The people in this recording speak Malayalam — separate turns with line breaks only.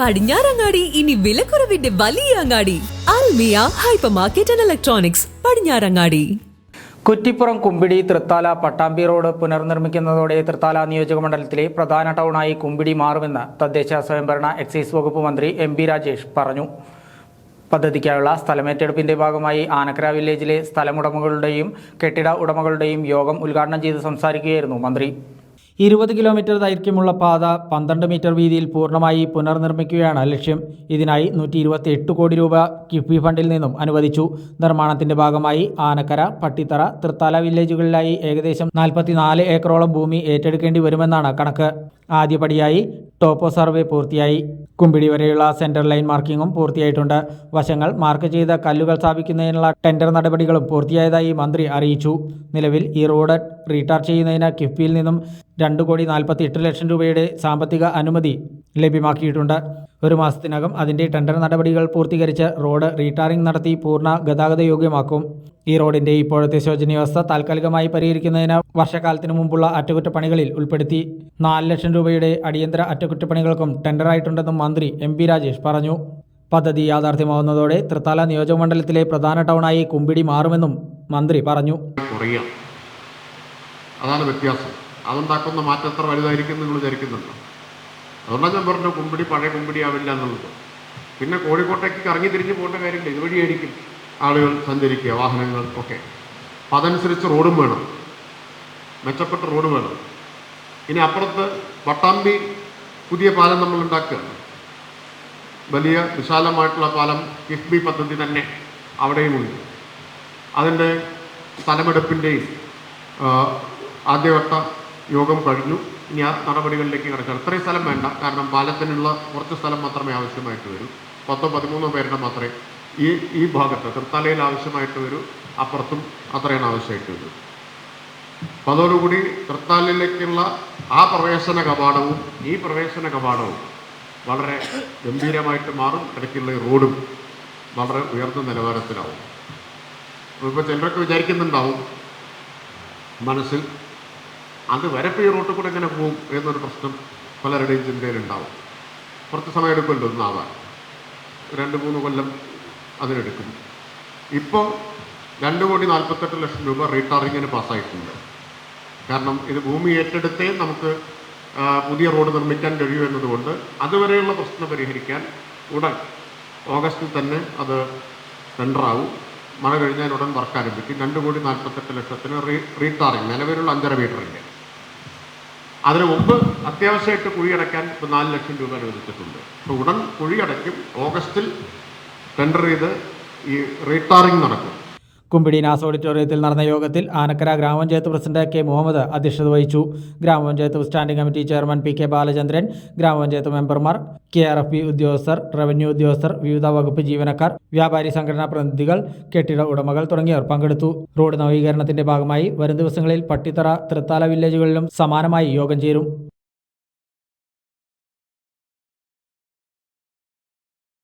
പടിഞ്ഞാറങ്ങാടി ഇനി വിലക്കുറവിന്റെ വലിയ അങ്ങാടി. Almiya hyper market and electronics Padinjarangadi.
Kuttippuram Kumbidi Thrithala Pattambi road പുനർനിർമ്മിക്കുന്നതോടെ Thrithala നിയോജകമണ്ഡലത്തിലെ പ്രധാന ടൗണായി കുമ്പിടി മാറുമെന്ന് തദ്ദേശ സ്വയംഭരണ എക്സൈസ് വകുപ്പ് മന്ത്രി എം ബി രാജേഷ് പറഞ്ഞു. പദ്ധതിക്കായുള്ള സ്ഥലമേറ്റെടുപ്പിന്റെ ഭാഗമായി ആനക്കര വില്ലേജിലെ സ്ഥലമുടമകളുടെയും കെട്ടിട ഉടമകളുടെയും യോഗം ഉദ്ഘാടനം ചെയ്ത് സംസാരിക്കുകയായിരുന്നു മന്ത്രി. ഇരുപത് കിലോമീറ്റർ ദൈർഘ്യമുള്ള പാത പന്ത്രണ്ട് മീറ്റർ വീതിയിൽ പൂർണമായി പുനർനിർമ്മിക്കുകയാണ്. ലക്ഷ്യം ഇതിനായി നൂറ്റി കോടി രൂപ കിഫ്ബി ഫണ്ടിൽ നിന്നും അനുവദിച്ചു. നിർമ്മാണത്തിന്റെ ഭാഗമായി ആനക്കര പട്ടിത്തറ തൃത്താല വില്ലേജുകളിലായി ഏകദേശം നാൽപ്പത്തിനാല് ഏക്കറോളം ഭൂമി ഏറ്റെടുക്കേണ്ടി വരുമെന്നാണ് കണക്ക്. ആദ്യപടിയായി ടോപ്പോ സർവേ പൂർത്തിയായി. കുമ്പിടി വരെയുള്ള സെന്റർ ലൈൻ മാർക്കിങ്ങും പൂർത്തിയായിട്ടുണ്ട്. വശങ്ങൾ മാർക്ക് ചെയ്ത കല്ലുകൾ സ്ഥാപിക്കുന്നതിനുള്ള ടെൻഡർ നടപടികളും പൂർത്തിയായതായി മന്ത്രി അറിയിച്ചു. നിലവിൽ ഈ റോഡ് റീടാർ ചെയ്യുന്നതിന് കിഫ്ബിയിൽ നിന്നും രണ്ട് കോടി നാൽപ്പത്തി എട്ട് ലക്ഷം രൂപയുടെ സാമ്പത്തിക അനുമതി ലഭ്യമാക്കിയിട്ടുണ്ട്. ഒരു മാസത്തിനകം അതിന്റെ ടെൻഡർ നടപടികൾ പൂർത്തീകരിച്ച് റോഡ് റീടാറിംഗ് നടത്തി പൂർണ ഗതാഗത യോഗ്യമാക്കും. ഈ റോഡിന്റെ ഇപ്പോഴത്തെ ശോചനീയാവസ്ഥ താൽക്കാലികമായി പരിഹരിക്കുന്നതിന് വർഷകാലത്തിന് മുമ്പുള്ള അറ്റകുറ്റപ്പണികളിൽ ഉൾപ്പെടുത്തി. നാല് ലക്ഷം രൂപയുടെ അടിയന്തര അറ്റകുറ്റപ്പണികൾക്കും ടെൻഡറായിട്ടുണ്ടെന്നും മന്ത്രി എം പി രാജേഷ് പറഞ്ഞു. പദ്ധതി യാഥാർത്ഥ്യമാവുന്നതോടെ തൃത്താല നിയോജകമണ്ഡലത്തിലെ പ്രധാന ടൗണായി കുമ്പിടി മാറുമെന്നും മന്ത്രി പറഞ്ഞു.
അതാണ് വ്യത്യാസം. അതുണ്ടാക്കുന്ന മാറ്റം എത്ര വലുതായിരിക്കും നിങ്ങൾ വിചാരിക്കുന്നുണ്ടോ? അതുകൊണ്ടാണ് ഞാൻ പറഞ്ഞു കുമ്പിടി പഴയ കുമ്പിടി ആവില്ല എന്നുള്ളത്. പിന്നെ കോഴിക്കോട്ടേക്ക് കറങ്ങി തിരിഞ്ഞ് പോകേണ്ട കാര്യമില്ല. ഇതുവഴിയായിരിക്കും ആളുകൾ സഞ്ചരിക്കുക വാഹനങ്ങൾ ഒക്കെ. അപ്പം അതനുസരിച്ച് റോഡും വേണം. മെച്ചപ്പെട്ട റോഡ് വേണം. ഇനി അപ്പുറത്ത് പട്ടാമ്പി പുതിയ പാലം നമ്മൾ ഉണ്ടാക്കുകയാണ്. വലിയ വിശാലമായിട്ടുള്ള പാലം കിഫ്ബി പദ്ധതി തന്നെ അവിടെയുമുണ്ട് അതിന്റെ സ്ഥലമെടുപ്പിന്റെയും ആദ്യവട്ട യോഗം കഴിഞ്ഞു. ഇനി ആ നടപടികളിലേക്ക് കിടക്കാം അത്രയും സ്ഥലം വേണ്ട. കാരണം പാലത്തിനുള്ള കുറച്ച് സ്ഥലം മാത്രമേ ആവശ്യമായിട്ട് വരൂ. പത്തോ പതിമൂന്നോ പേരുടെ മാത്രമേ ഈ ഈ ഭാഗത്ത് തൃത്താലയിൽ ആവശ്യമായിട്ട് വരൂ. അപ്പുറത്തും അത്രയാണ് ആവശ്യമായിട്ട് വരൂ. അപ്പം അതോടുകൂടി തൃത്താലയിലേക്കുള്ള ആ പ്രവേശന കവാടവും ഈ പ്രവേശന കവാടവും വളരെ ഗംഭീരമായിട്ട് മാറും. ഇടയ്ക്കുള്ള റോഡും വളരെ ഉയർന്ന നിലവാരത്തിലാവും. ഇപ്പോൾ ചിലരൊക്കെ വിചാരിക്കുന്നുണ്ടാവും മനസ്സിൽ അത് വരപ്പ് ഈ റോട്ടിൽ കൂടെ എങ്ങനെ പോകും എന്നൊരു പ്രശ്നം പലരുടെയും ചിന്തയിലുണ്ടാവും. കുറച്ച് സമയം എടുക്കുമല്ലോ ഒന്നാവാൻ രണ്ട് മൂന്ന് കൊല്ലം അതിനെടുക്കും ഇപ്പോൾ രണ്ട് കോടി നാൽപ്പത്തെട്ട് ലക്ഷം രൂപ റീടാറിങ്ങിന് പാസ്സായിട്ടുണ്ട്. കാരണം ഇത് ഭൂമി ഏറ്റെടുത്തേ നമുക്ക് പുതിയ റോഡ് നിർമ്മിക്കാൻ കഴിയൂ എന്നതുകൊണ്ട് അതുവരെയുള്ള പ്രശ്നം പരിഹരിക്കാൻ ഉടൻ ഓഗസ്റ്റിൽ തന്നെ അത് ടെൻഡറാവും. മഴ കഴിഞ്ഞാൽ ഉടൻ വർക്ക് ആരംഭിക്കും. രണ്ട് കോടി നാൽപ്പത്തെട്ട് ലക്ഷത്തിന് റീ റീടാറിങ് നിലവിലുള്ള അഞ്ചര മീറ്ററിന്റെ. അതിനു മുമ്പ് അത്യാവശ്യമായിട്ട് കുഴിയടയ്ക്കാൻ ഇപ്പോൾ നാല് ലക്ഷം രൂപ അനുവദിച്ചിട്ടുണ്ട്. അപ്പോൾ ഉടൻ കുഴിയടയ്ക്കും. ഓഗസ്റ്റിൽ ടെൻഡർ ചെയ്ത് ഈ റീടാറിങ് നടക്കും.
കുമ്പിടി നാസ് ഓഡിറ്റോറിയത്തിൽ നടന്ന യോഗത്തിൽ ആനക്കര ഗ്രാമപഞ്ചായത്ത് പ്രസിഡന്റ് കെ മുഹമ്മദ് അധ്യക്ഷത വഹിച്ചു. ഗ്രാമപഞ്ചായത്ത് standing committee chairman P K Balachandran ഗ്രാമപഞ്ചായത്ത് മെമ്പർമാർ കെ ആർ എഫ് പി ഉദ്യോഗസ്ഥർ റവന്യൂ ഉദ്യോഗസ്ഥർ വിവിധ വകുപ്പ് ജീവനക്കാർ വ്യാപാരി സംഘടനാ പ്രതിനിധികൾ കെട്ടിട ഉടമകൾ തുടങ്ങിയവർ പങ്കെടുത്തു. റോഡ് നവീകരണത്തിന്റെ ഭാഗമായി വരും ദിവസങ്ങളിൽ പട്ടിത്തറ തൃത്താല വില്ലേജുകളിലും സമാനമായി യോഗം ചേരും.